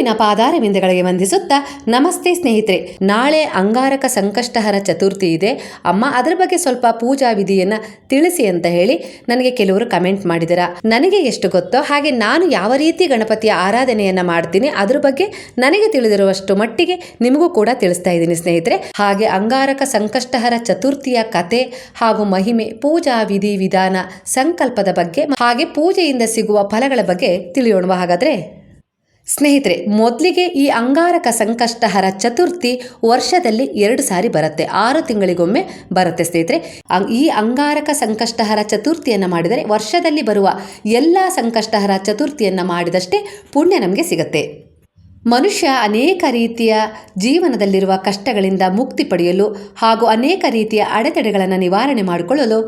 ಗುರುವಿನ ಪಾದಾರವಿಂದಗಳಿಗೆ ವಂದಿಸುತ್ತಾ, ನಮಸ್ತೆ ಸ್ನೇಹಿತರೆ. ನಾಳೆ ಅಂಗಾರಕ ಸಂಕಷ್ಟಹರ ಚತುರ್ಥಿ ಇದೆ. ಅಮ್ಮ, ಅದರ ಬಗ್ಗೆ ಸ್ವಲ್ಪ ಪೂಜಾ ವಿಧಿಯನ್ನ ತಿಳಿಸಿ ಅಂತ ಹೇಳಿ ನನಗೆ ಕೆಲವರು ಕಮೆಂಟ್ ಮಾಡಿದರ. ನನಗೆ ಎಷ್ಟು ಗೊತ್ತೋ ಹಾಗೆ ನಾನು ಯಾವ ರೀತಿ ಗಣಪತಿಯ ಆರಾಧನೆಯನ್ನ ಮಾಡ್ತೀನಿ, ಅದ್ರ ಬಗ್ಗೆ ನನಗೆ ತಿಳಿದಿರುವಷ್ಟು ಮಟ್ಟಿಗೆ ನಿಮಗೂ ಕೂಡ ತಿಳಿಸ್ತಾ ಇದ್ದೀನಿ ಸ್ನೇಹಿತರೆ. ಹಾಗೆ ಅಂಗಾರಕ ಸಂಕಷ್ಟಹರ ಚತುರ್ಥಿಯ ಕತೆ ಹಾಗೂ ಮಹಿಮೆ, ಪೂಜಾ ವಿಧಿ ವಿಧಾನ ಸಂಕಲ್ಪದ ಬಗ್ಗೆ ಹಾಗೆ ಪೂಜೆಯಿಂದ ಸಿಗುವ ಫಲಗಳ ಬಗ್ಗೆ ತಿಳಿಯೋಣ ಹಾಗಾದ್ರೆ? ಸ್ನೇಹಿತರೆ, ಮೊದಲಿಗೆ ಈ ಅಂಗಾರಕ ಸಂಕಷ್ಟಹರ ಚತುರ್ಥಿ ವರ್ಷದಲ್ಲಿ ಎರಡು ಸಾರಿ ಬರುತ್ತೆ, ಆರು ತಿಂಗಳಿಗೊಮ್ಮೆ ಬರುತ್ತೆ ಸ್ನೇಹಿತರೆ. ಈ ಅಂಗಾರಕ ಸಂಕಷ್ಟಹರ ಚತುರ್ಥಿಯನ್ನು ಮಾಡಿದರೆ ವರ್ಷದಲ್ಲಿ ಬರುವ ಎಲ್ಲ ಸಂಕಷ್ಟಹರ ಚತುರ್ಥಿಯನ್ನು ಮಾಡಿದಷ್ಟೇ ಪುಣ್ಯ ನಮಗೆ ಸಿಗುತ್ತೆ. ಮನುಷ್ಯ ಅನೇಕ ರೀತಿಯ ಜೀವನದಲ್ಲಿರುವ ಕಷ್ಟಗಳಿಂದ ಮುಕ್ತಿ ಪಡೆಯಲು ಹಾಗೂ ಅನೇಕ ರೀತಿಯ ಅಡೆತಡೆಗಳನ್ನು ನಿವಾರಣೆ ಮಾಡಿಕೊಳ್ಳಲು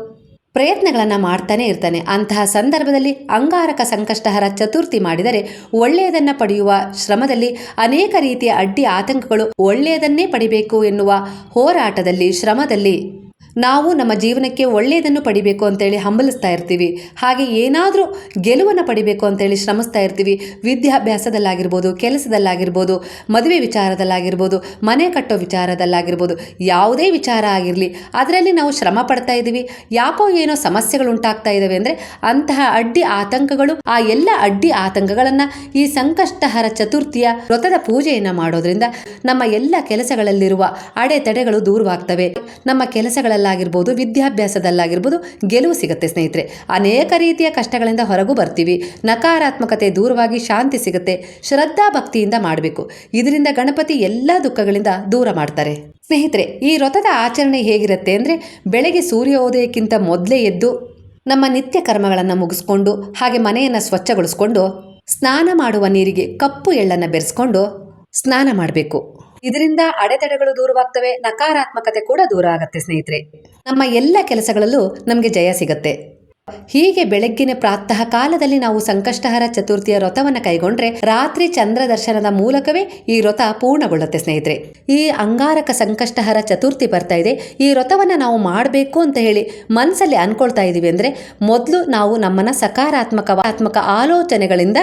ಪ್ರಯತ್ನಗಳನ್ನು ಮಾಡ್ತಾನೆ ಇರ್ತಾನೆ. ಅಂತಹ ಸಂದರ್ಭದಲ್ಲಿ ಅಂಗಾರಕ ಸಂಕಷ್ಟಹರ ಚತುರ್ಥಿ ಮಾಡಿದರೆ ಒಳ್ಳೆಯದನ್ನು ಪಡೆಯುವ ಶ್ರಮದಲ್ಲಿ ಅನೇಕ ರೀತಿಯ ಅಡ್ಡಿ ಆತಂಕಗಳು ಒಳ್ಳೆಯದನ್ನೇ ಪಡಿಬೇಕು ಎನ್ನುವ ಹೋರಾಟದಲ್ಲಿ ಶ್ರಮದಲ್ಲಿ ನಾವು ನಮ್ಮ ಜೀವನಕ್ಕೆ ಒಳ್ಳೆಯದನ್ನು ಪಡಿಬೇಕು ಅಂತೇಳಿ ಹಂಬಲಿಸ್ತಾ ಇರ್ತೀವಿ. ಹಾಗೆ ಏನಾದರೂ ಗೆಲುವನ್ನು ಪಡಿಬೇಕು ಅಂತೇಳಿ ಶ್ರಮಿಸ್ತಾ ಇರ್ತೀವಿ. ವಿದ್ಯಾಭ್ಯಾಸದಲ್ಲಾಗಿರ್ಬೋದು, ಕೆಲಸದಲ್ಲಾಗಿರ್ಬೋದು, ಮದುವೆ ವಿಚಾರದಲ್ಲಾಗಿರ್ಬೋದು, ಮನೆ ಕಟ್ಟೋ ವಿಚಾರದಲ್ಲಾಗಿರ್ಬೋದು, ಯಾವುದೇ ವಿಚಾರ ಆಗಿರಲಿ, ಅದರಲ್ಲಿ ನಾವು ಶ್ರಮ ಪಡ್ತಾ ಇದ್ದೀವಿ. ಯಾಕೋ ಏನೋ ಸಮಸ್ಯೆಗಳು ಉಂಟಾಗ್ತಾ ಇದ್ದಾವೆ ಅಂದರೆ ಅಂತಹ ಅಡ್ಡಿ ಆತಂಕಗಳು, ಆ ಎಲ್ಲ ಅಡ್ಡಿ ಆತಂಕಗಳನ್ನು ಈ ಸಂಕಷ್ಟಹರ ಚತುರ್ಥಿಯ ವ್ರತದ ಪೂಜೆಯನ್ನು ಮಾಡೋದ್ರಿಂದ ನಮ್ಮ ಎಲ್ಲ ಕೆಲಸಗಳಲ್ಲಿರುವ ಅಡೆತಡೆಗಳು ದೂರವಾಗ್ತವೆ. ನಮ್ಮ ಕೆಲಸಗಳಲ್ಲಾಗಿರ್ಬೋದು ವಿದ್ಯಾಭ್ಯಾಸದಲ್ಲಾಗಿರ್ಬೋದು ಗೆಲುವು ಸಿಗುತ್ತೆ ಸ್ನೇಹಿತರೆ. ಅನೇಕ ರೀತಿಯ ಕಷ್ಟಗಳಿಂದ ಹೊರಗೂ ಬರ್ತೀವಿ. ನಕಾರಾತ್ಮಕತೆ ದೂರವಾಗಿ ಶಾಂತಿ ಸಿಗುತ್ತೆ. ಶ್ರದ್ಧಾ ಭಕ್ತಿಯಿಂದ ಮಾಡಬೇಕು. ಇದರಿಂದ ಗಣಪತಿ ಎಲ್ಲ ದುಃಖಗಳಿಂದ ದೂರ ಮಾಡ್ತಾರೆ. ಸ್ನೇಹಿತರೆ, ಈ ವ್ರತದ ಆಚರಣೆ ಹೇಗಿರುತ್ತೆ ಅಂದರೆ, ಬೆಳಗ್ಗೆ ಸೂರ್ಯೋದಯಕ್ಕಿಂತ ಮೊದಲೇ ಎದ್ದು ನಮ್ಮ ನಿತ್ಯ ಕರ್ಮಗಳನ್ನು ಮುಗಿಸ್ಕೊಂಡು, ಹಾಗೆ ಮನೆಯನ್ನು ಸ್ವಚ್ಛಗೊಳಿಸ್ಕೊಂಡು, ಸ್ನಾನ ಮಾಡುವ ನೀರಿಗೆ ಕಪ್ಪು ಎಳ್ಳನ್ನು ಬೆರೆಸ್ಕೊಂಡು, ಸ್ನಾನ ಮಾಡಬೇಕು. ಇದರಿಂದ ಅಡೆತಡೆಗಳು ದೂರವಾಗ್ತವೆ, ನಕಾರಾತ್ಮಕತೆ ಕೂಡ ದೂರ ಆಗುತ್ತೆ ಸ್ನೇಹಿತರೆ. ನಮ್ಮ ಎಲ್ಲ ಕೆಲಸಗಳಲ್ಲೂ ನಮಗೆ ಜಯ ಸಿಗುತ್ತೆ. ಹೀಗೆ ಬೆಳಗ್ಗಿನ ಪ್ರಾತಃ ಕಾಲದಲ್ಲಿ ನಾವು ಸಂಕಷ್ಟಹರ ಚತುರ್ಥಿಯ ವ್ರತವನ್ನು ಕೈಗೊಂಡ್ರೆ ರಾತ್ರಿ ಚಂದ್ರ ದರ್ಶನದ ಮೂಲಕವೇ ಈ ವ್ರತ ಪೂರ್ಣಗೊಳ್ಳುತ್ತೆ ಸ್ನೇಹಿತರೆ. ಈ ಅಂಗಾರಕ ಸಂಕಷ್ಟಹರ ಚತುರ್ಥಿ ಬರ್ತಾ ಇದೆ. ಈ ವ್ರತವನ್ನು ನಾವು ಮಾಡಬೇಕು ಅಂತ ಹೇಳಿ ಮನಸ್ಸಲ್ಲಿ ಅನ್ಕೊಳ್ತಾ ಇದ್ದೀವಿ ಅಂದರೆ ಮೊದಲು ನಾವು ನಮ್ಮನ್ನು ಸಕಾರಾತ್ಮಕ ಆತ್ಮಕ ಆಲೋಚನೆಗಳಿಂದ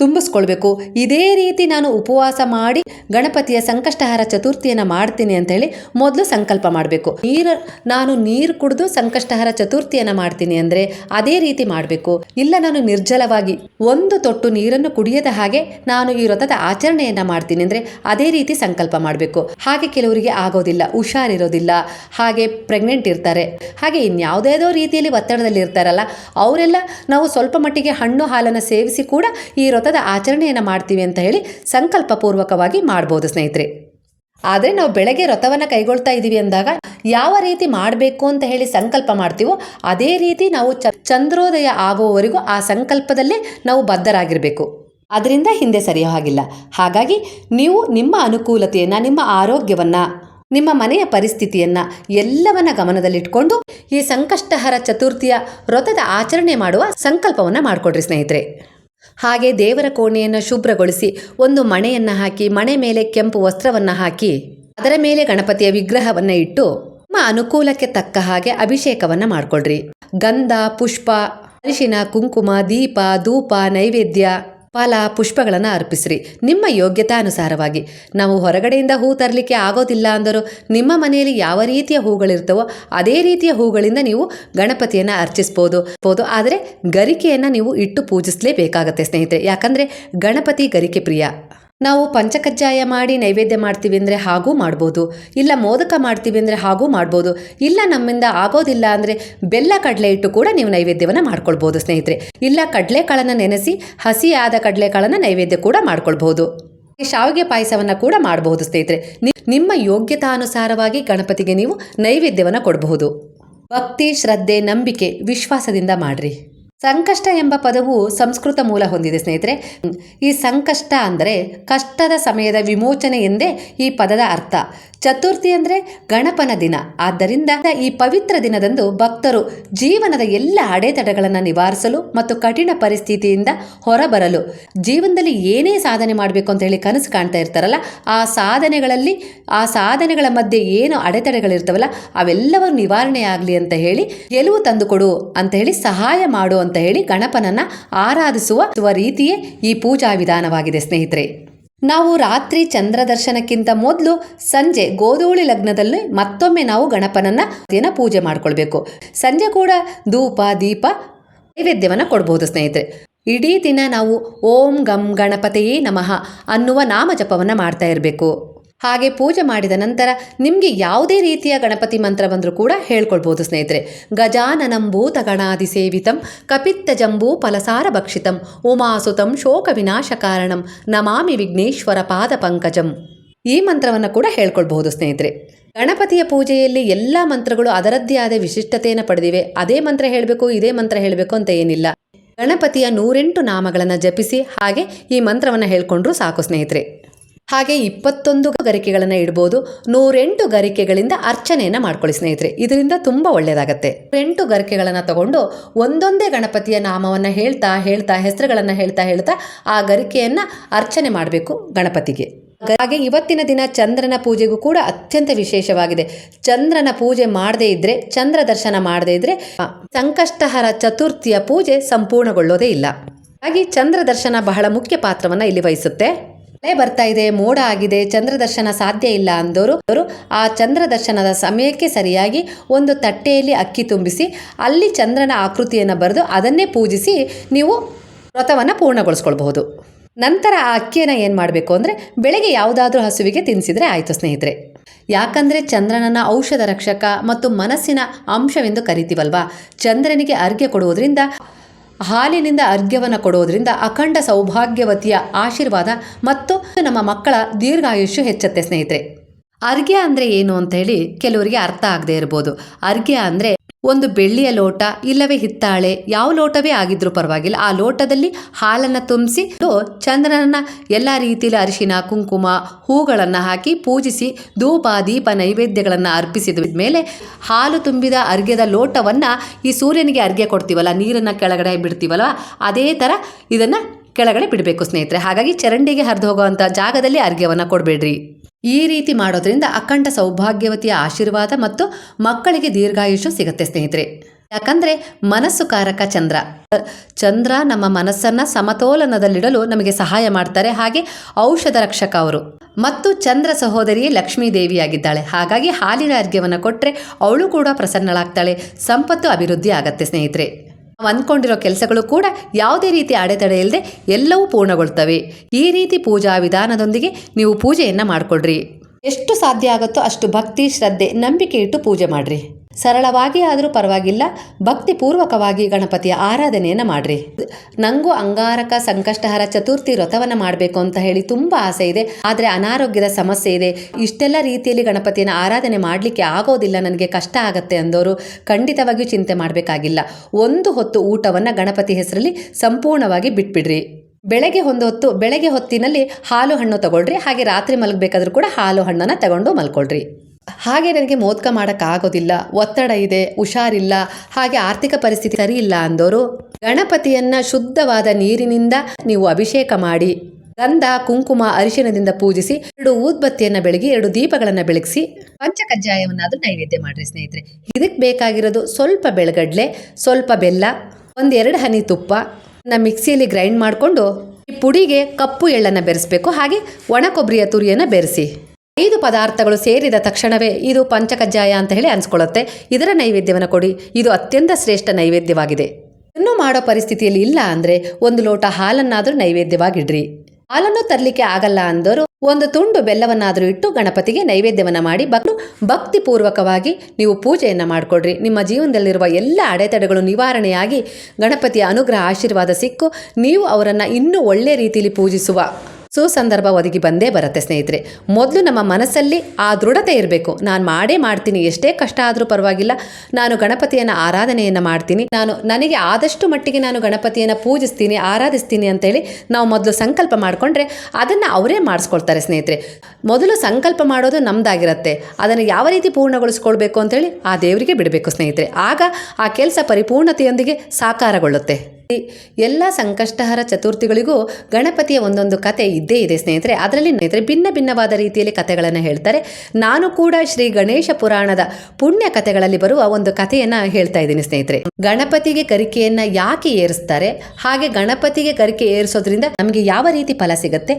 ತುಂಬಿಸ್ಕೊಳ್ಬೇಕು. ಇದೇ ರೀತಿ ನಾನು ಉಪವಾಸ ಮಾಡಿ ಗಣಪತಿಯ ಸಂಕಷ್ಟಹಾರ ಚತುರ್ಥಿಯನ್ನು ಮಾಡ್ತೀನಿ ಅಂತ ಹೇಳಿ ಮೊದಲು ಸಂಕಲ್ಪ ಮಾಡಬೇಕು. ನೀರು, ನಾನು ನೀರು ಕುಡಿದು ಸಂಕಷ್ಟಹಾರ ಚತುರ್ಥಿಯನ್ನು ಮಾಡ್ತೀನಿ ಅಂದರೆ ಅದೇ ರೀತಿ ಮಾಡಬೇಕು. ಇಲ್ಲ ನಾನು ನಿರ್ಜಲವಾಗಿ ಒಂದು ತೊಟ್ಟು ನೀರನ್ನು ಕುಡಿಯದ ಹಾಗೆ ನಾನು ಈ ವ್ರತದ ಆಚರಣೆಯನ್ನು ಮಾಡ್ತೀನಿ ಅಂದರೆ ಅದೇ ರೀತಿ ಸಂಕಲ್ಪ ಮಾಡಬೇಕು. ಹಾಗೆ ಕೆಲವರಿಗೆ ಆಗೋದಿಲ್ಲ, ಹುಷಾರಿರೋದಿಲ್ಲ. ಹಾಗೆ ಪ್ರೆಗ್ನೆಂಟ್ ಇರ್ತಾರೆ. ಹಾಗೆ ಇನ್ಯಾವುದೇದೋ ರೀತಿಯಲ್ಲಿ ಒತ್ತಡದಲ್ಲಿ ಇರ್ತಾರಲ್ಲ ಅವರೆಲ್ಲ ನಾವು ಸ್ವಲ್ಪ ಮಟ್ಟಿಗೆ ಹಣ್ಣು ಹಾಲನ್ನು ಸೇವಿಸಿ ಕೂಡ ಈ ವ್ರತದ ಆಚರಣೆಯನ್ನು ಮಾಡ್ತೀವಿ ಅಂತ ಹೇಳಿ ಸಂಕಲ್ಪ ಪೂರ್ವಕವಾಗಿ ಮಾಡ್ಬೋದು ಸ್ನೇಹಿತರೆ. ಆದರೆ ನಾವು ಬೆಳಗ್ಗೆ ವ್ರತವನ್ನು ಕೈಗೊಳ್ತಾ ಇದ್ದೀವಿ ಅಂದಾಗ ಯಾವ ರೀತಿ ಮಾಡಬೇಕು ಅಂತ ಹೇಳಿ ಸಂಕಲ್ಪ ಮಾಡ್ತೀವೋ ಅದೇ ರೀತಿ ನಾವು ಚಂದ್ರೋದಯ ಆಗುವವರೆಗೂ ಆ ಸಂಕಲ್ಪದಲ್ಲೇ ನಾವು ಬದ್ಧರಾಗಿರಬೇಕು. ಅದರಿಂದ ಹಿಂದೆ ಸರಿಯೋ ಹಾಗಿಲ್ಲ. ಹಾಗಾಗಿ ನೀವು ನಿಮ್ಮ ಅನುಕೂಲತೆಯನ್ನು, ನಿಮ್ಮ ಆರೋಗ್ಯವನ್ನು, ನಿಮ್ಮ ಮನೆಯ ಪರಿಸ್ಥಿತಿಯನ್ನು ಎಲ್ಲವನ್ನ ಗಮನದಲ್ಲಿಟ್ಕೊಂಡು ಈ ಸಂಕಷ್ಟಹರ ಚತುರ್ಥಿಯ ವ್ರತದ ಆಚರಣೆ ಮಾಡುವ ಸಂಕಲ್ಪವನ್ನು ಮಾಡಿಕೊಡ್ರಿ ಸ್ನೇಹಿತರೆ. ಹಾಗೆ ದೇವರ ಕೋಣೆಯನ್ನು ಶುಭ್ರಗೊಳಿಸಿ ಒಂದು ಮಣೆಯನ್ನು ಹಾಕಿ ಮಣೆ ಮೇಲೆ ಕೆಂಪು ವಸ್ತ್ರವನ್ನು ಹಾಕಿ ಅದರ ಮೇಲೆ ಗಣಪತಿಯ ವಿಗ್ರಹವನ್ನು ಇಟ್ಟು ನಿಮ್ಮ ಅನುಕೂಲಕ್ಕೆ ತಕ್ಕ ಹಾಗೆ ಅಭಿಷೇಕವನ್ನ ಮಾಡ್ಕೊಳ್ರಿ. ಗಂಧ, ಪುಷ್ಪ, ಅರಿಶಿನ, ಕುಂಕುಮ, ದೀಪ, ಧೂಪ, ನೈವೇದ್ಯ. ಫಲ ಪುಷ್ಪಗಳನ್ನು ಅರ್ಪಿಸ್ರಿ. ನಿಮ್ಮ ಯೋಗ್ಯತಾನುಸಾರವಾಗಿ. ನಾವು ಹೊರಗಡೆಯಿಂದ ಹೂ ತರಲಿಕ್ಕೆ ಆಗೋದಿಲ್ಲ ಅಂದರೂ ನಿಮ್ಮ ಮನೆಯಲ್ಲಿ ಯಾವ ರೀತಿಯ ಹೂಗಳಿರ್ತವೋ ಅದೇ ರೀತಿಯ ಹೂಗಳಿಂದ ನೀವು ಗಣಪತಿಯನ್ನು ಅರ್ಚಿಸ್ಬೋದು. ಬೋದು, ಆದರೆ ಗರಿಕೆಯನ್ನು ನೀವು ಇಟ್ಟು ಪೂಜಿಸಲೇಬೇಕಾಗತ್ತೆ ಸ್ನೇಹಿತರೆ. ಯಾಕಂದರೆ ಗಣಪತಿ ಗರಿಕೆ ಪ್ರಿಯ. ನಾವು ಪಂಚಕಜ್ಜಾಯ ಮಾಡಿ ನೈವೇದ್ಯ ಮಾಡ್ತೀವಿ ಅಂದರೆ ಹಾಗೂ ಮಾಡ್ಬೋದು. ಇಲ್ಲ ಮೋದಕ ಮಾಡ್ತೀವಿ ಅಂದರೆ ಹಾಗೂ ಮಾಡ್ಬೋದು. ಇಲ್ಲ ನಮ್ಮಿಂದ ಆಗೋದಿಲ್ಲ ಅಂದರೆ ಬೆಲ್ಲ ಕಡಲೆ ಇಟ್ಟು ಕೂಡ ನೀವು ನೈವೇದ್ಯವನ್ನು ಮಾಡ್ಕೊಳ್ಬೋದು ಸ್ನೇಹಿತರೆ. ಇಲ್ಲ ಕಡಲೆಕಾಳನ್ನು ನೆನೆಸಿ ಹಸಿಯಾದ ಕಡಲೆಕಾಳನ್ನು ನೈವೇದ್ಯ ಕೂಡ ಮಾಡ್ಕೊಳ್ಬೋದು. ಶಾವಿಗೆ ಪಾಯಸವನ್ನು ಕೂಡ ಮಾಡಬಹುದು ಸ್ನೇಹಿತರೆ. ನಿಮ್ಮ ಯೋಗ್ಯತಾನುಸಾರವಾಗಿ ಗಣಪತಿಗೆ ನೀವು ನೈವೇದ್ಯವನ್ನು ಕೊಡಬಹುದು ಭಕ್ತಿ, ಶ್ರದ್ಧೆ, ನಂಬಿಕೆ, ವಿಶ್ವಾಸದಿಂದ ಮಾಡ್ರಿ. ಸಂಕಷ್ಟ ಎಂಬ ಪದವು ಸಂಸ್ಕೃತ ಮೂಲ ಹೊಂದಿದೆ ಸ್ನೇಹಿತರೆ. ಈ ಸಂಕಷ್ಟ ಅಂದರೆ ಕಷ್ಟದ ಸಮಯದ ವಿಮೋಚನೆ ಎಂದೇ ಈ ಪದದ ಅರ್ಥ. ಚತುರ್ಥಿ ಅಂದರೆ ಗಣಪನ ದಿನ. ಆದ್ದರಿಂದ ಈ ಪವಿತ್ರ ದಿನದಂದು ಭಕ್ತರು ಜೀವನದ ಎಲ್ಲ ಅಡೆತಡೆಗಳನ್ನು ನಿವಾರಿಸಲು ಮತ್ತು ಕಠಿಣ ಪರಿಸ್ಥಿತಿಯಿಂದ ಹೊರಬರಲು ಜೀವನದಲ್ಲಿ ಏನೇ ಸಾಧನೆ ಮಾಡಬೇಕು ಅಂತ ಹೇಳಿ ಕನಸು ಕಾಣ್ತಾ ಇರ್ತಾರಲ್ಲ, ಆ ಸಾಧನೆಗಳಲ್ಲಿ, ಆ ಸಾಧನೆಗಳ ಮಧ್ಯೆ ಏನು ಅಡೆತಡೆಗಳಿರ್ತವಲ್ಲ ಅವೆಲ್ಲವೂ ನಿವಾರಣೆ ಆಗಲಿ ಅಂತ ಹೇಳಿ ಗೆಲುವು ತಂದುಕೊಡು ಅಂತ ಹೇಳಿ ಸಹಾಯ ಮಾಡು ಅಂತ ಹೇಳಿ ಗಣಪನನ್ನ ಆರಾಧಿಸುವ ರೀತಿಯೇ ಈ ಪೂಜಾ ವಿಧಾನವಾಗಿದೆ, ಸ್ನೇಹಿತರೆ. ನಾವು ರಾತ್ರಿ ಚಂದ್ರ ದರ್ಶನಕ್ಕಿಂತ ಮೊದಲು ಸಂಜೆ ಗೋಧೂಳಿ ಲಗ್ನದಲ್ಲಿ ಮತ್ತೊಮ್ಮೆ ನಾವು ಗಣಪನನ್ನ ದಿನ ಪೂಜೆ ಮಾಡ್ಕೊಳ್ಬೇಕು. ಸಂಜೆ ಕೂಡ ಧೂಪ, ದೀಪ, ನೈವೇದ್ಯವನ್ನು ಕೊಡ್ಬೋದು, ಸ್ನೇಹಿತರೆ. ಇಡೀ ದಿನ ನಾವು ಓಂ ಗಂ ಗಣಪತಿಯೇ ನಮಃ ಅನ್ನುವ ನಾಮ ಜಪವನ್ನು ಮಾಡ್ತಾ ಇರಬೇಕು. ಹಾಗೆ ಪೂಜೆ ಮಾಡಿದ ನಂತರ ನಿಮಗೆ ಯಾವುದೇ ರೀತಿಯ ಗಣಪತಿ ಮಂತ್ರ ಬಂದರೂ ಕೂಡ ಹೇಳ್ಕೊಳ್ಬೋದು ಸ್ನೇಹಿತರೆ. ಗಜಾನನಂ ತಗಣಾದಿ ಗಣಾದಿ ಸೇವಿತಂ ಕಪಿತ್ತ ಜಂಬೂ ಫಲಸಾರ ಭಕ್ಷಿತಂ ಉಮಾಸುತಂ ಶೋಕ ವಿನಾಶ ಕಾರಣಂ ನಮಾಮಿ ವಿಘ್ನೇಶ್ವರ ಪಾದ ಪಂಕಜಂ. ಈ ಮಂತ್ರವನ್ನು ಕೂಡ ಹೇಳ್ಕೊಳ್ಬಹುದು ಸ್ನೇಹಿತರೆ. ಗಣಪತಿಯ ಪೂಜೆಯಲ್ಲಿ ಎಲ್ಲ ಮಂತ್ರಗಳು ಅದರದ್ದೇ ಆದ ವಿಶಿಷ್ಟತೆಯನ್ನು ಪಡೆದಿವೆ. ಅದೇ ಮಂತ್ರ ಹೇಳಬೇಕು, ಇದೇ ಮಂತ್ರ ಹೇಳಬೇಕು ಅಂತ ಏನಿಲ್ಲ. ಗಣಪತಿಯ ನೂರೆಂಟು ನಾಮಗಳನ್ನು ಜಪಿಸಿ ಹಾಗೆ ಈ ಮಂತ್ರವನ್ನು ಹೇಳ್ಕೊಂಡ್ರೂ ಸಾಕು ಸ್ನೇಹಿತರೆ. ಹಾಗೆ ಇಪ್ಪತ್ತೊಂದು ಗರಿಕೆಗಳನ್ನು ಇಡ್ಬೋದು. ನೂರೆಂಟು ಗರಿಕೆಗಳಿಂದ ಅರ್ಚನೆಯನ್ನು ಮಾಡ್ಕೊಳ್ಳಿ ಸ್ನೇಹಿತರೆ. ಇದರಿಂದ ತುಂಬ ಒಳ್ಳೆಯದಾಗತ್ತೆ ಎಂಟು ಗರಿಕೆಗಳನ್ನು ತಗೊಂಡು ಒಂದೊಂದೇ ಗಣಪತಿಯ ನಾಮವನ್ನು ಹೇಳ್ತಾ ಹೇಳ್ತಾ ಹೆಸರುಗಳನ್ನು ಹೇಳ್ತಾ ಹೇಳ್ತಾ ಆ ಗರಿಕೆಯನ್ನು ಅರ್ಚನೆ ಮಾಡಬೇಕು ಗಣಪತಿಗೆ. ಹಾಗೆ ಇವತ್ತಿನ ದಿನ ಚಂದ್ರನ ಪೂಜೆಗೂ ಕೂಡ ಅತ್ಯಂತ ವಿಶೇಷವಾಗಿದೆ. ಚಂದ್ರನ ಪೂಜೆ ಮಾಡದೇ ಇದ್ರೆ ಚಂದ್ರ ದರ್ಶನ ಮಾಡದೇ ಇದ್ರೆ ಆ, ಸಂಕಷ್ಟಹರ ಚತುರ್ಥಿಯ ಪೂಜೆ ಸಂಪೂರ್ಣಗೊಳ್ಳೋದೇ ಇಲ್ಲ. ಹಾಗೆ ಚಂದ್ರ ದರ್ಶನ ಬಹಳ ಮುಖ್ಯ ಪಾತ್ರವನ್ನು ಇಲ್ಲಿ ವಹಿಸುತ್ತೆ. ಮಳೆ ಬರ್ತಾ ಇದೆ, ಮೋಡ ಆಗಿದೆ ಚಂದ್ರ ದರ್ಶನ ಸಾಧ್ಯ ಇಲ್ಲ ಅಂದವರು ಅವರು ಆ ಚಂದ್ರ ದರ್ಶನದ ಸಮಯಕ್ಕೆ ಸರಿಯಾಗಿ ಒಂದು ತಟ್ಟೆಯಲ್ಲಿ ಅಕ್ಕಿ ತುಂಬಿಸಿ, ಅಲ್ಲಿ ಚಂದ್ರನ ಆಕೃತಿಯನ್ನು ಬರೆದು ಅದನ್ನೇ ಪೂಜಿಸಿ ನೀವು ವ್ರತವನ್ನು ಪೂರ್ಣಗೊಳಿಸ್ಕೊಳ್ಬಹುದು. ನಂತರ ಆ ಅಕ್ಕಿಯನ್ನು ಏನು ಮಾಡಬೇಕು ಅಂದರೆ ಬೆಳಗ್ಗೆ ಯಾವುದಾದ್ರೂ ಹಸುವಿಗೆ ತಿನ್ನಿಸಿದರೆ ಆಯಿತು ಸ್ನೇಹಿತರೆ. ಯಾಕಂದರೆ ಚಂದ್ರನನ್ನ ಔಷಧ ರಕ್ಷಕ ಮತ್ತು ಮನಸ್ಸಿನ ಅಂಶವೆಂದು ಕರಿತೀವಲ್ವಾ? ಚಂದ್ರನಿಗೆ ಅರ್ಘ್ಯ ಕೊಡುವುದರಿಂದ ಹಾಲಿನಿಂದ ಅರ್ಘ್ಯವನ್ನು ಕೊಡೋದ್ರಿಂದ ಅಖಂಡ ಸೌಭಾಗ್ಯವತಿಯ ಆಶೀರ್ವಾದ ಮತ್ತು ನಮ್ಮ ಮಕ್ಕಳ ದೀರ್ಘಾಯುಷ್ಯ ಹೆಚ್ಚುತ್ತೆ ಸ್ನೇಹಿತರೆ. ಅರ್ಘ್ಯ ಅಂದರೆ ಏನು ಅಂತ ಹೇಳಿ ಕೆಲವರಿಗೆ ಅರ್ಥ ಆಗದೆ ಇರ್ಬೋದು. ಅರ್ಘ್ಯ ಅಂದರೆ ಒಂದು ಬೆಳ್ಳಿಯ ಲೋಟ ಇಲ್ಲವೇ ಹಿತ್ತಾಳೆ, ಯಾವ ಲೋಟವೇ ಆಗಿದ್ರೂ ಪರವಾಗಿಲ್ಲ. ಆ ಲೋಟದಲ್ಲಿ ಹಾಲನ್ನು ತುಂಬಿಸಿ ಚಂದ್ರನನ್ನ ಎಲ್ಲ ರೀತಿಯಲ್ಲಿ ಅರಿಶಿನ, ಕುಂಕುಮ, ಹೂಗಳನ್ನು ಹಾಕಿ ಪೂಜಿಸಿ, ಧೂಪ, ದೀಪ, ನೈವೇದ್ಯಗಳನ್ನು ಅರ್ಪಿಸಿದ ಮೇಲೆ ಹಾಲು ತುಂಬಿದ ಅರ್ಘ್ಯದ ಲೋಟವನ್ನು ಈ ಸೂರ್ಯನಿಗೆ ಅರ್ಘ್ಯ ಕೊಡ್ತೀವಲ್ಲ, ನೀರನ್ನು ಕೆಳಗಡೆ ಬಿಡ್ತೀವಲ್ಲ, ಅದೇ ಥರ ಇದನ್ನು ಕೆಳಗಡೆ ಬಿಡಬೇಕು ಸ್ನೇಹಿತರೆ. ಹಾಗಾಗಿ ಚರಂಡಿಗೆ ಹರಿದು ಹೋಗುವಂಥ ಜಾಗದಲ್ಲಿ ಅರ್ಘ್ಯವನ್ನು ಕೊಡಬೇಡ್ರಿ. ಈ ರೀತಿ ಮಾಡೋದ್ರಿಂದ ಅಖಂಡ ಸೌಭಾಗ್ಯವತಿಯ ಆಶೀರ್ವಾದ ಮತ್ತು ಮಕ್ಕಳಿಗೆ ದೀರ್ಘಾಯುಷ್ಯ ಸಿಗುತ್ತೆ, ಸ್ನೇಹಿತರೆ. ಯಾಕಂದ್ರೆ ಮನಸ್ಸು ಕಾರಕ ಚಂದ್ರ. ಚಂದ್ರ ನಮ್ಮ ಮನಸ್ಸನ್ನ ಸಮತೋಲನದಲ್ಲಿಡಲು ನಮಗೆ ಸಹಾಯ ಮಾಡ್ತಾರೆ. ಹಾಗೆ ಔಷಧ ರಕ್ಷಕ ಅವರು. ಮತ್ತು ಚಂದ್ರ ಸಹೋದರಿಯೇ ಲಕ್ಷ್ಮೀ ದೇವಿಯಾಗಿದ್ದಾಳೆ ಹಾಗಾಗಿ ಹಾಲಿನ ಅರ್ಘ್ಯವನ್ನು ಕೊಟ್ಟರೆ ಅವಳು ಕೂಡ ಪ್ರಸನ್ನಳಾಗ್ತಾಳೆ. ಸಂಪತ್ತು ಅಭಿವೃದ್ಧಿ ಆಗತ್ತೆ, ಸ್ನೇಹಿತರೆ. ಅಂದ್ಕೊಂಡಿರೋ ಕೆಲಸಗಳು ಕೂಡ ಯಾವುದೇ ರೀತಿ ಅಡೆತಡೆ ಇಲ್ಲದೆ ಎಲ್ಲವೂ ಪೂರ್ಣಗೊಳ್ತವೆ. ಈ ರೀತಿ ಪೂಜಾ ವಿಧಾನದೊಂದಿಗೆ ನೀವು ಪೂಜೆಯನ್ನು ಮಾಡಿಕೊಡ್ರಿ ಎಷ್ಟು ಸಾಧ್ಯ ಆಗುತ್ತೋ ಅಷ್ಟು ಭಕ್ತಿ, ಶ್ರದ್ಧೆ, ನಂಬಿಕೆ ಇಟ್ಟು ಪೂಜೆ ಮಾಡ್ರಿ. ಸರಳವಾಗಿ ಆದರೂ ಪರವಾಗಿಲ್ಲ ಭಕ್ತಿ ಪೂರ್ವಕವಾಗಿ ಗಣಪತಿಯ ಆರಾಧನೆಯನ್ನು ಮಾಡ್ರಿ. ನಂಗೂ ಅಂಗಾರಕ, ಸಂಕಷ್ಟಹರ, ಚತುರ್ಥಿ ವ್ರತವನ್ನು ಮಾಡಬೇಕು ಅಂತ ಹೇಳಿ ತುಂಬ ಆಸೆ ಇದೆ. ಆದರೆ ಅನಾರೋಗ್ಯದ ಸಮಸ್ಯೆ ಇದೆ. ಇಷ್ಟೆಲ್ಲ ರೀತಿಯಲ್ಲಿ ಗಣಪತಿಯನ್ನು ಆರಾಧನೆ ಮಾಡಲಿಕ್ಕೆ ಆಗೋದಿಲ್ಲ, ನನಗೆ ಕಷ್ಟ ಆಗತ್ತೆ ಅಂದವರು ಖಂಡಿತವಾಗಿಯೂ ಚಿಂತೆ ಮಾಡಬೇಕಾಗಿಲ್ಲ. ಒಂದು ಹೊತ್ತು ಊಟವನ್ನು ಗಣಪತಿ ಹೆಸರಲ್ಲಿ ಸಂಪೂರ್ಣವಾಗಿ ಬಿಟ್ಬಿಡ್ರಿ. ಬೆಳಗ್ಗೆ ಒಂದು ಹೊತ್ತು, ಬೆಳಗ್ಗೆ ಹೊತ್ತಿನಲ್ಲಿ ಹಾಲು ಹಣ್ಣು ತಗೊಳ್ರಿ, ಹಾಗೆ ರಾತ್ರಿ ಮಲಗಬೇಕಾದ್ರೂ ಕೂಡ ಹಾಲು ಹಣ್ಣನ್ನು ತಗೊಂಡು ಮಲ್ಕೊಳ್ರಿ. ಹಾಗೆ ನನಗೆ ಮೋದಕ ಮಾಡೋಕ್ಕಾಗೋದಿಲ್ಲ, ಒತ್ತಡ ಇದೆ, ಹುಷಾರಿಲ್ಲ, ಹಾಗೆ ಆರ್ಥಿಕ ಪರಿಸ್ಥಿತಿ ಸರಿ ಇಲ್ಲ ಅಂದವರು ಗಣಪತಿಯನ್ನು ಶುದ್ಧವಾದ ನೀರಿನಿಂದ ನೀವು ಅಭಿಷೇಕ ಮಾಡಿ, ಗಂಧ, ಕುಂಕುಮ, ಅರಿಶಿಣದಿಂದ ಪೂಜಿಸಿ, ಎರಡು ಊದ್ಬತ್ತಿಯನ್ನು ಬೆಳಗಿ, ಎರಡು ದೀಪಗಳನ್ನು ಬೆಳಗಿಸಿ, ಪಂಚಕಜ್ಜಾಯವನ್ನಾದರೂ ನೈವೇದ್ಯ ಮಾಡಿರಿ ಸ್ನೇಹಿತರೆ. ಇದಕ್ಕೆ ಬೇಕಾಗಿರೋದು ಸ್ವಲ್ಪ ಬೆಳಗಡ್ಲೆ, ಸ್ವಲ್ಪ ಬೆಲ್ಲ, ಒಂದೆರಡು ಹನಿ ತುಪ್ಪ ಮಿಕ್ಸಿಯಲ್ಲಿ ಗ್ರೈಂಡ್ ಮಾಡಿಕೊಂಡು ಈ ಪುಡಿಗೆ ಕಪ್ಪು ಎಳ್ಳನ್ನು ಬೆರೆಸಬೇಕು. ಹಾಗೆ ಒಣ ಕೊಬ್ಬರಿಯ ತುರಿಯನ್ನು ಬೆರೆಸಿ. ಐದು ಪದಾರ್ಥಗಳು ಸೇರಿದ ತಕ್ಷಣವೇ ಇದು ಪಂಚಕಜ್ಜಾಯ ಅಂತ ಹೇಳಿ ಅನಿಸ್ಕೊಳ್ಳುತ್ತೆ. ಇದರ ನೈವೇದ್ಯವನ್ನು ಕೊಡಿ. ಇದು ಅತ್ಯಂತ ಶ್ರೇಷ್ಠ ನೈವೇದ್ಯವಾಗಿದೆ. ಇನ್ನೂ ಮಾಡೋ ಪರಿಸ್ಥಿತಿಯಲ್ಲಿ ಇಲ್ಲ ಅಂದರೆ ಒಂದು ಲೋಟ ಹಾಲನ್ನಾದರೂ ನೈವೇದ್ಯವಾಗಿಡ್ರಿ. ಹಾಲನ್ನು ತರಲಿಕ್ಕೆ ಆಗಲ್ಲ ಅಂದವರು ಒಂದು ತುಂಡು ಬೆಲ್ಲವನ್ನಾದರೂ ಇಟ್ಟು ಗಣಪತಿಗೆ ನೈವೇದ್ಯವನ್ನು ಮಾಡಿ ಭಕ್ತರು ಭಕ್ತಿಪೂರ್ವಕವಾಗಿ ನೀವು ಪೂಜೆಯನ್ನು ಮಾಡಿಕೊಡ್ರಿ. ನಿಮ್ಮ ಜೀವನದಲ್ಲಿರುವ ಎಲ್ಲ ಅಡೆತಡೆಗಳು ನಿವಾರಣೆಯಾಗಿ ಗಣಪತಿಯ ಅನುಗ್ರಹ ಆಶೀರ್ವಾದ ಸಿಕ್ಕು. ನೀವು ಅವರನ್ನು ಇನ್ನೂ ಒಳ್ಳೆಯ ರೀತಿಯಲ್ಲಿ ಪೂಜಿಸುವ ಸುಸಂದರ್ಭ ಒದಗಿ ಬಂದೇ ಬರುತ್ತೆ ಸ್ನೇಹಿತರೆ. ಮೊದಲು ನಮ್ಮ ಮನಸ್ಸಲ್ಲಿ ಆ ದೃಢತೆ ಇರಬೇಕು. ನಾನು ಮಾಡೇ ಮಾಡ್ತೀನಿ, ಎಷ್ಟೇ ಕಷ್ಟ ಆದರೂ ಪರವಾಗಿಲ್ಲ. ನಾನು ಗಣಪತಿಯನ್ನು ಆರಾಧನೆಯನ್ನು ಮಾಡ್ತೀನಿ. ನಾನು, ನನಗೆ ಆದಷ್ಟು ಮಟ್ಟಿಗೆ ನಾನು ಗಣಪತಿಯನ್ನು ಪೂಜಿಸ್ತೀನಿ, ಆರಾಧಿಸ್ತೀನಿ ಅಂತೇಳಿ ನಾವು ಮೊದಲು ಸಂಕಲ್ಪ ಮಾಡಿಕೊಂಡ್ರೆ ಅದನ್ನು ಅವರೇ ಮಾಡಿಸ್ಕೊಳ್ತಾರೆ ಸ್ನೇಹಿತರೆ. ಮೊದಲು ಸಂಕಲ್ಪ ಮಾಡೋದು ನಮ್ಮದಾಗಿರುತ್ತೆ ಅದನ್ನು ಯಾವ ರೀತಿ ಪೂರ್ಣಗೊಳಿಸ್ಕೊಳ್ಬೇಕು ಅಂತೇಳಿ ಆ ದೇವರಿಗೆ ಬಿಡಬೇಕು ಸ್ನೇಹಿತರೆ. ಆಗ ಆ ಕೆಲಸ ಪರಿಪೂರ್ಣತೆಯೊಂದಿಗೆ ಸಾಕಾರಗೊಳ್ಳುತ್ತೆ. ಎಲ್ಲ ಸಂಕಷ್ಟಹರ ಚತುರ್ಥಿಗಳಿಗೂ ಗಣಪತಿಯ ಒಂದೊಂದು ಕತೆ ಇದ್ದೇ ಇದೆ ಸ್ನೇಹಿತರೆ. ಅದರಲ್ಲಿ ಸ್ನೇಹಿತರೆ, ಭಿನ್ನ ಭಿನ್ನವಾದ ರೀತಿಯಲ್ಲಿ ಕಥೆಗಳನ್ನು ಹೇಳ್ತಾರೆ. ನಾನು ಕೂಡ ಶ್ರೀ ಗಣೇಶ ಪುರಾಣದ ಪುಣ್ಯ ಕಥೆಗಳಲ್ಲಿ ಬರುವ ಒಂದು ಕಥೆಯನ್ನ ಹೇಳ್ತಾ ಇದ್ದೀನಿ ಸ್ನೇಹಿತರೆ. ಗಣಪತಿಗೆ ಕರಿಕೆಯನ್ನು ಯಾಕೆ ಏರಿಸ್ತಾರೆ? ಹಾಗೆ ಗಣಪತಿಗೆ ಕರಿಕೆ ಏರಿಸೋದ್ರಿಂದ ನಮಗೆ ಯಾವ ರೀತಿ ಫಲ ಸಿಗುತ್ತೆ?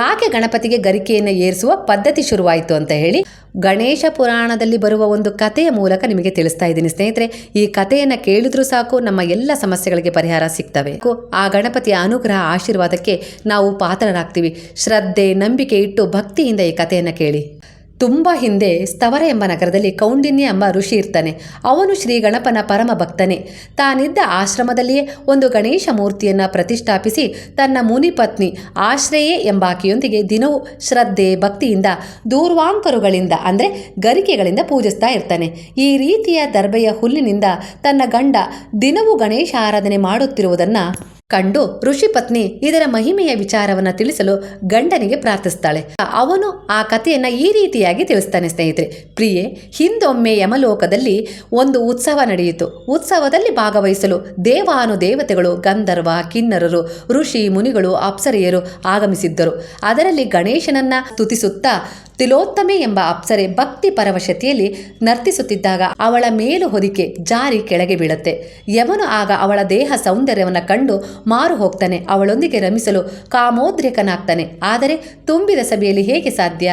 ಯಾಕೆ ಗಣಪತಿಗೆ ಗರಿಕೆಯನ್ನು ಏರಿಸುವ ಪದ್ಧತಿ ಶುರುವಾಯಿತು ಅಂತ ಹೇಳಿ ಗಣೇಶ ಪುರಾಣದಲ್ಲಿ ಬರುವ ಒಂದು ಕಥೆಯ ಮೂಲಕ ನಿಮಗೆ ತಿಳಿಸ್ತಾ ಇದ್ದೀನಿ ಸ್ನೇಹಿತರೆ. ಈ ಕಥೆಯನ್ನು ಕೇಳಿದ್ರೂ ಸಾಕು, ನಮ್ಮ ಎಲ್ಲ ಸಮಸ್ಯೆಗಳಿಗೆ ಪರಿಹಾರ ಸಿಗ್ತವೆ. ಆ ಗಣಪತಿಯ ಅನುಗ್ರಹ ಆಶೀರ್ವಾದಕ್ಕೆ ನಾವು ಪಾತ್ರರಾಗ್ತೀವಿ. ಶ್ರದ್ಧೆ ನಂಬಿಕೆ ಇಟ್ಟು ಭಕ್ತಿಯಿಂದ ಈ ಕಥೆಯನ್ನು ಕೇಳಿ. ತುಂಬ ಹಿಂದೆ ಸ್ತವರ ಎಂಬ ನಗರದಲ್ಲಿ ಕೌಂಡಿನ್ಯ ಎಂಬ ಋಷಿ ಇರ್ತಾನೆ. ಅವನು ಶ್ರೀ ಗಣಪನ ಪರಮ ಭಕ್ತನೇ. ತಾನಿದ್ದ ಆಶ್ರಮದಲ್ಲಿಯೇ ಒಂದು ಗಣೇಶ ಮೂರ್ತಿಯನ್ನು ಪ್ರತಿಷ್ಠಾಪಿಸಿ ತನ್ನ ಮುನಿಪತ್ನಿ ಆಶ್ರಯೇ ಎಂಬಾಕೆಯೊಂದಿಗೆ ದಿನವೂ ಶ್ರದ್ಧೆ, ಭಕ್ತಿಯಿಂದ, ದೂರ್ವಾಂಕರುಗಳಿಂದ, ಅಂದರೆ ಗರಿಕೆಗಳಿಂದ ಪೂಜಿಸ್ತಾ ಇರ್ತಾನೆ. ಈ ರೀತಿಯ ದರ್ಬೆಯ ಹುಲ್ಲಿನಿಂದ ತನ್ನ ಗಂಡ ದಿನವೂ ಗಣೇಶ ಆರಾಧನೆ ಮಾಡುತ್ತಿರುವುದನ್ನು ಕಂಡು ಋಷಿ ಪತ್ನಿ ಇದರ ಮಹಿಮೆಯ ವಿಚಾರವನ್ನು ತಿಳಿಸಲು ಗಂಡನಿಗೆ ಪ್ರಾರ್ಥಿಸ್ತಾಳೆ. ಅವನು ಆ ಕಥೆಯನ್ನ ಈ ರೀತಿಯಾಗಿ ತಿಳಿಸ್ತಾನೆ ಸ್ನೇಹಿತರೆ. ಪ್ರಿಯೆ, ಹಿಂದೊಮ್ಮೆ ಯಮಲೋಕದಲ್ಲಿ ಒಂದು ಉತ್ಸವ ನಡೆಯಿತು. ಉತ್ಸವದಲ್ಲಿ ಭಾಗವಹಿಸಲು ದೇವಾನು ದೇವತೆಗಳು ಗಂಧರ್ವ, ಕಿನ್ನರರು, ಋಷಿ ಮುನಿಗಳು, ಅಪ್ಸರೆಯರು ಆಗಮಿಸಿದ್ದರು. ಅದರಲ್ಲಿ ಗಣೇಶನನ್ನ ಸ್ತುತಿಸುತ್ತಾ ತಿಲೋತ್ತಮೆ ಎಂಬ ಅಪ್ಸರೆ ಭಕ್ತಿ ಪರವಶತಿಯಲ್ಲಿ ನರ್ತಿಸುತ್ತಿದ್ದಾಗ ಅವಳ ಮೇಲು ಹೊದಿಕೆ ಜಾರಿ ಕೆಳಗೆ ಬೀಳುತ್ತೆ. ಯಮನು ಆಗ ಅವಳ ದೇಹ ಸೌಂದರ್ಯವನ್ನು ಕಂಡು ಮಾರು ಹೋಗ್ತಾನೆ. ಅವಳೊಂದಿಗೆ ರಮಿಸಲು ಕಾಮೋದ್ರೇಕನಾಗ್ತಾನೆ. ಆದರೆ ತುಂಬಿದ ಸಭೆಯಲ್ಲಿ ಹೇಗೆ ಸಾಧ್ಯ?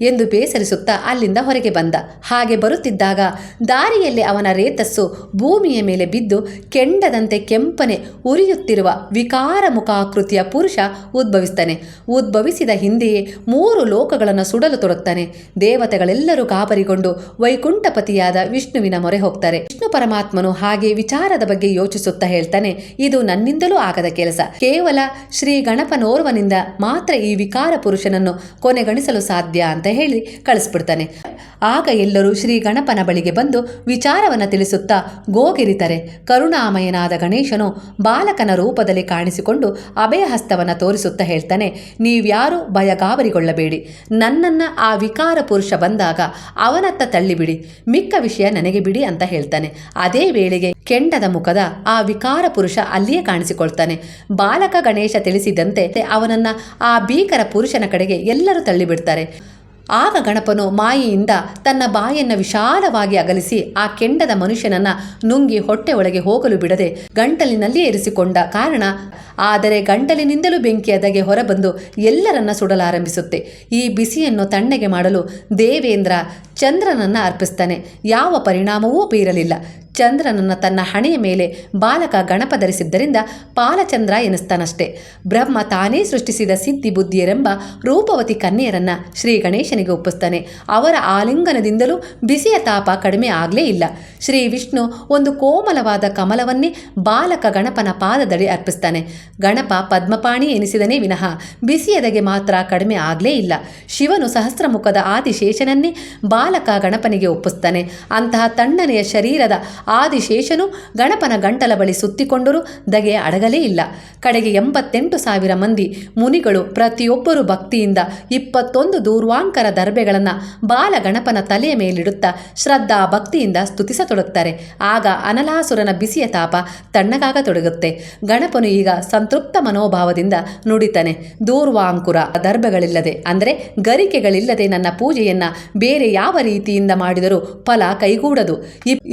ಎಂದು ಬೇಸರಿಸುತ್ತಾ ಅಲ್ಲಿಂದ ಹೊರಗೆ ಬಂದ. ಹಾಗೆ ಬರುತ್ತಿದ್ದಾಗ ದಾರಿಯಲ್ಲಿ ಅವನ ರೇತಸ್ಸು ಭೂಮಿಯ ಮೇಲೆ ಬಿದ್ದು ಕೆಂಡದಂತೆ ಕೆಂಪನೆ ಉರಿಯುತ್ತಿರುವ ವಿಕಾರ ಮುಖಾಕೃತಿಯ ಪುರುಷ ಉದ್ಭವಿಸ್ತಾನೆ. ಉದ್ಭವಿಸಿದ ಹಿಂದೆಯೇ ಮೂರು ಲೋಕಗಳನ್ನು ಸುಡಲು ತೊಡಗ್ತಾನೆ. ದೇವತೆಗಳೆಲ್ಲರೂ ಗಾಬರಿಗೊಂಡು ವೈಕುಂಠಪತಿಯಾದ ವಿಷ್ಣುವಿನ ಮೊರೆ ಹೋಗ್ತಾರೆ. ವಿಷ್ಣು ಪರಮಾತ್ಮನು ಹಾಗೆ ವಿಚಾರದ ಬಗ್ಗೆ ಯೋಚಿಸುತ್ತಾ ಹೇಳ್ತಾನೆ, ಇದು ನನ್ನಿಂದಲೂ ಆಗದ ಕೆಲಸ. ಕೇವಲ ಶ್ರೀ ಗಣಪನೋರ್ವನಿಂದ ಮಾತ್ರ ಈ ವಿಕಾರ ಪುರುಷನನ್ನು ಕೊನೆಗಣಿಸಲು ಸಾಧ್ಯ ಅಂತ ಹೇಳಿ ಕಳಿಸ್ಬಿಡ್ತಾನೆ. ಆಗ ಎಲ್ಲರೂ ಶ್ರೀ ಗಣಪನ ಬಳಿಗೆ ಬಂದು ವಿಚಾರವನ್ನು ತಿಳಿಸುತ್ತಾ ಗೋಗಿರಿತಾರೆ. ಕರುಣಾಮಯನಾದ ಗಣೇಶನು ಬಾಲಕನ ರೂಪದಲ್ಲಿ ಕಾಣಿಸಿಕೊಂಡು ಅಭಯಹಸ್ತವನ್ನು ತೋರಿಸುತ್ತಾ ಹೇಳ್ತಾನೆ, ನೀವ್ಯಾರೂ ಭಯಗಾಬರಿಗೊಳ್ಳಬೇಡಿ. ನನ್ನನ್ನು ಆ ವಿಕಾರ ಪುರುಷ ಬಂದಾಗ ಅವನತ್ತ ತಳ್ಳಿಬಿಡಿ. ಮಿಕ್ಕ ವಿಷಯ ನನಗೆ ಬಿಡಿ ಅಂತ ಹೇಳ್ತಾನೆ. ಅದೇ ವೇಳೆಗೆ ಕೆಂಡದ ಮುಖದ ಆ ವಿಕಾರ ಪುರುಷ ಅಲ್ಲಿಯೇ ಕಾಣಿಸಿಕೊಳ್ತಾನೆ. ಬಾಲಕ ಗಣೇಶ ತಿಳಿಸಿದಂತೆ ಅವನನ್ನ ಆ ಭೀಕರ ಪುರುಷನ ಕಡೆಗೆ ಎಲ್ಲರೂ ತಳ್ಳಿಬಿಡ್ತಾರೆ. ಆಗ ಗಣಪನು ಮಾಯೆಯಿಂದ ತನ್ನ ಬಾಯನ್ನು ವಿಶಾಲವಾಗಿ ಅಗಲಿಸಿ ಆ ಕೆಂಡದ ಮನುಷ್ಯನನ್ನ ನುಂಗಿ ಹೊಟ್ಟೆ ಒಳಗೆ ಹೋಗಲು ಬಿಡದೆ ಗಂಟಲಿನಲ್ಲಿಯೇ ಇರಿಸಿಕೊಂಡ ಕಾರಣ, ಆದರೆ ಗಂಟಲಿನಿಂದಲೂ ಬೆಂಕಿ ಅದಗೆ ಹೊರಬಂದು ಎಲ್ಲರನ್ನ ಸುಡಲಾರಂಭಿಸುತ್ತೆ. ಈ ಬಿಸಿಯನ್ನು ತಣ್ಣಗೆ ಮಾಡಲು ದೇವೇಂದ್ರ ಚಂದ್ರನನ್ನ ಅರ್ಪಿಸ್ತಾನೆ. ಯಾವ ಪರಿಣಾಮವೂ ಬೀರಲಿಲ್ಲ. ಚಂದ್ರನನ್ನ ತನ್ನ ಹಣೆಯ ಮೇಲೆ ಬಾಲಕ ಗಣಪ ಧರಿಸಿದ್ದರಿಂದ ಪಾಲಚಂದ್ರ ಎನಿಸ್ತಾನಷ್ಟೇ. ಬ್ರಹ್ಮ ತಾನೇ ಸೃಷ್ಟಿಸಿದ ಸಿದ್ಧಿ ಬುದ್ಧಿಯರೆಂಬ ರೂಪವತಿ ಕನ್ಯೆಯರನ್ನು ಶ್ರೀ ಗಣೇಶನಿಗೆ ಒಪ್ಪಿಸ್ತಾನೆ. ಅವರ ಆಲಿಂಗನದಿಂದಲೂ ಬಿಸಿಯ ತಾಪ ಕಡಿಮೆ ಆಗಲೇ ಇಲ್ಲ. ಶ್ರೀ ವಿಷ್ಣು ಒಂದು ಕೋಮಲವಾದ ಕಮಲವನ್ನೇ ಬಾಲಕ ಗಣಪನ ಪಾದದಡಿ ಅರ್ಪಿಸ್ತಾನೆ. ಗಣಪ ಪದ್ಮಪಾಣಿ ಎನಿಸಿದನೇ ವಿನಃ ಬಿಸಿಯದಗೆ ಮಾತ್ರ ಕಡಿಮೆ ಆಗಲೇ ಇಲ್ಲ. ಶಿವನು ಸಹಸ್ರಮುಖದ ಆದಿಶೇಷನನ್ನೇ ಬಾಲಕ ಗಣಪನಿಗೆ ಒಪ್ಪಿಸ್ತಾನೆ. ಅಂತಹ ತಣ್ಣನೆಯ ಶರೀರದ ಆದಿಶೇಷನು ಗಣಪನ ಗಂಟಲ ಬಳಿ ಸುತ್ತಿಕೊಂಡರೂ, ದಗೆ ಅಡಗಲೇ ಇಲ್ಲ. ಕಡೆಗೆ ಎಂಬತ್ತೆಂಟು ಸಾವಿರ ಮಂದಿ ಮುನಿಗಳು ಪ್ರತಿಯೊಬ್ಬರು ಭಕ್ತಿಯಿಂದ ಇಪ್ಪತ್ತೊಂದು ದೂರ್ವಾಂಕರ ದರ್ಬೆಗಳನ್ನು ಬಾಲ ಗಣಪನ ತಲೆಯ ಮೇಲಿಡುತ್ತಾ ಶ್ರದ್ಧಾ ಭಕ್ತಿಯಿಂದ ಸ್ತುತಿಸತೊಡುತ್ತಾರೆ ಆಗ ಅನಲಾಸುರನ ಬಿಸಿಯ ತಾಪ ತಣ್ಣಗಾಗತೊಡಗುತ್ತೆ ಗಣಪನು ಈಗ ಸಂತೃಪ್ತ ಮನೋಭಾವದಿಂದ ನುಡಿತಾನೆ, ದೂರ್ವಾಂಕುರ ದರ್ಭಗಳಿಲ್ಲದೆ ಅಂದರೆ ಗರಿಕೆಗಳಿಲ್ಲದೆ ನನ್ನ ಪೂಜೆಯನ್ನು ಬೇರೆ ಯಾವ ರೀತಿಯಿಂದ ಮಾಡಿದರೂ ಫಲ ಕೈಗೂಡದು. ಇಪ್-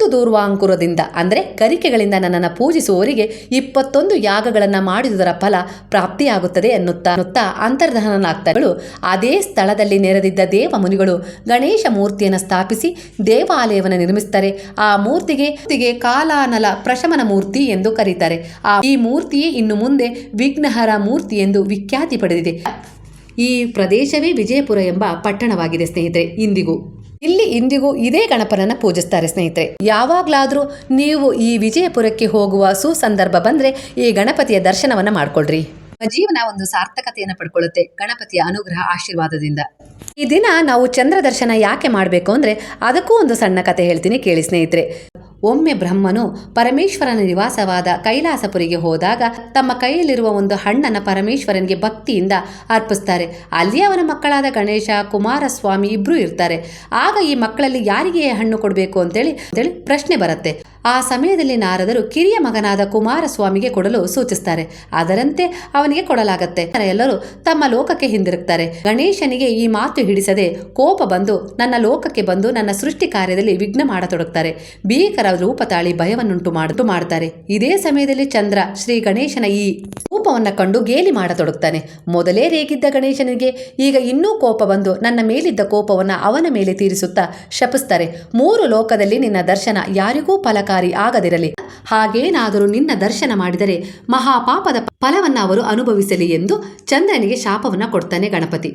ಇಪ್ಪತ್ತೊಂದು ದೂರ್ವಾಂಕುರದಿಂದ, ಅಂದರೆ ಕರಿಕೆಗಳಿಂದ ನನ್ನನ್ನು ಪೂಜಿಸುವವರಿಗೆ ಇಪ್ಪತ್ತೊಂದು ಯಾಗಗಳನ್ನು ಮಾಡಿದುದರ ಫಲ ಪ್ರಾಪ್ತಿಯಾಗುತ್ತದೆ ಎನ್ನುತ್ತಾ ಅನ್ನುತ್ತಾ ಅಂತರ್ಧನನಾಗ್ತಗಳು ಅದೇ ಸ್ಥಳದಲ್ಲಿ ನೆರೆದಿದ್ದ ದೇವ ಮುನಿಗಳು ಗಣೇಶ ಮೂರ್ತಿಯನ್ನು ಸ್ಥಾಪಿಸಿ ದೇವಾಲಯವನ್ನು ನಿರ್ಮಿಸುತ್ತಾರೆ ಆ ಮೂರ್ತಿಗೆ ಮೂರ್ತಿಗೆ ಕಾಲಾನಲ ಪ್ರಶಮನ ಮೂರ್ತಿ ಎಂದು ಕರೀತಾರೆ. ಆ ಈ ಮೂರ್ತಿಯೇ ಇನ್ನು ಮುಂದೆ ವಿಘ್ನಹರ ಮೂರ್ತಿ ಎಂದು ವಿಖ್ಯಾತಿ ಪಡೆದಿದೆ. ಈ ಪ್ರದೇಶವೇ ವಿಜಯಪುರ ಎಂಬ ಪಟ್ಟಣವಾಗಿದೆ ಸ್ನೇಹಿತರೆ, ಇಂದಿಗೂ. ಇಲ್ಲಿ ಇಂದಿಗೂ ಇದೇ ಗಣಪನನ್ನ ಪೂಜಿಸ್ತಾರೆ ಸ್ನೇಹಿತರೆ. ಯಾವಾಗ್ಲಾದ್ರೂ ನೀವು ಈ ವಿಜಯಪುರಕ್ಕೆ ಹೋಗುವ ಸುಸಂದರ್ಭ ಬಂದ್ರೆ ಈ ಗಣಪತಿಯ ದರ್ಶನವನ್ನ ಮಾಡ್ಕೊಳ್ರಿ. ಜೀವನ ಒಂದು ಸಾರ್ಥಕತೆಯನ್ನು ಪಡ್ಕೊಳ್ಳುತ್ತೆ ಗಣಪತಿಯ ಅನುಗ್ರಹ ಆಶೀರ್ವಾದದಿಂದ. ಈ ದಿನ ನಾವು ಚಂದ್ರ ದರ್ಶನ ಯಾಕೆ ಮಾಡಬೇಕು ಅಂದ್ರೆ ಅದಕ್ಕೂ ಒಂದು ಸಣ್ಣ ಕತೆ ಹೇಳ್ತೀನಿ ಕೇಳಿ ಸ್ನೇಹಿತರೆ. ಒಮ್ಮೆ ಬ್ರಹ್ಮನು ಪರಮೇಶ್ವರನ ನಿವಾಸವಾದ ಕೈಲಾಸಪುರಿಗೆ ಹೋದಾಗ ತಮ್ಮ ಕೈಯಲ್ಲಿರುವ ಒಂದು ಹಣ್ಣನ್ನು ಪರಮೇಶ್ವರನಿಗೆ ಭಕ್ತಿಯಿಂದ ಅರ್ಪಿಸ್ತಾರೆ. ಅಲ್ಲಿ ಅವನ ಮಕ್ಕಳಾದ ಗಣೇಶ, ಕುಮಾರಸ್ವಾಮಿ ಇಬ್ಬರೂ ಇರ್ತಾರೆ. ಆಗ ಈ ಮಕ್ಕಳಲ್ಲಿ ಯಾರಿಗೆ ಹಣ್ಣು ಕೊಡಬೇಕು ಅಂತೇಳಿ ಅಂತೇಳಿ ಪ್ರಶ್ನೆ ಬರುತ್ತೆ. ಆ ಸಮಯದಲ್ಲಿ ನಾರದರು ಕಿರಿಯ ಮಗನಾದ ಕುಮಾರಸ್ವಾಮಿಗೆ ಕೊಡಲು ಸೂಚಿಸ್ತಾರೆ. ಅದರಂತೆ ಅವನಿಗೆ ಕೊಡಲಾಗತ್ತೆ. ಎಲ್ಲರೂ ತಮ್ಮ ಲೋಕಕ್ಕೆ ಹಿಂದಿರುಗ್ತಾರೆ. ಗಣೇಶನಿಗೆ ಈ ಮಾತು ಹಿಡಿಸದೆ ಕೋಪ ಬಂದು ನನ್ನ ಲೋಕಕ್ಕೆ ಬಂದು ನನ್ನ ಸೃಷ್ಟಿ ಕಾರ್ಯದಲ್ಲಿ ವಿಘ್ನ ಮಾಡತೊಡಗ್ತಾರೆ. ಭೀಕರ ರೂಪ ತಾಳಿ ಭಯವನ್ನುಂಟು ಮಾಡುತ್ತು ಮಾಡ್ತಾರೆ. ಇದೇ ಸಮಯದಲ್ಲಿ ಚಂದ್ರ ಶ್ರೀ ಗಣೇಶನ ಈ ಕೋಪವನ್ನು ಕಂಡು ಗೇಲಿ ಮಾಡತೊಡಗ್ತಾನೆ. ಮೊದಲೇ ರೇಗಿದ್ದ ಗಣೇಶನಿಗೆ ಈಗ ಇನ್ನೂ ಕೋಪ ಬಂದು ನನ್ನ ಮೇಲಿದ್ದ ಕೋಪವನ್ನು ಅವನ ಮೇಲೆ ತೀರಿಸುತ್ತಾ ಶಪಿಸ್ತಾರೆ. ಮೂರು ಲೋಕದಲ್ಲಿ ನಿನ್ನ ದರ್ಶನ ಯಾರಿಗೂ ಫಲಕಾರಿ ಆಗದಿರಲಿ. ಹಾಗೇನಾದರೂ ನಿನ್ನ ದರ್ಶನ ಮಾಡಿದರೆ ಮಹಾಪಾಪದ ಫಲವನ್ನ ಅವರು ಅನುಭವಿಸಲಿ ಎಂದು ಚಂದ್ರನಿಗೆ ಶಾಪವನ್ನ ಕೊಡ್ತಾನೆ ಗಣಪತಿ.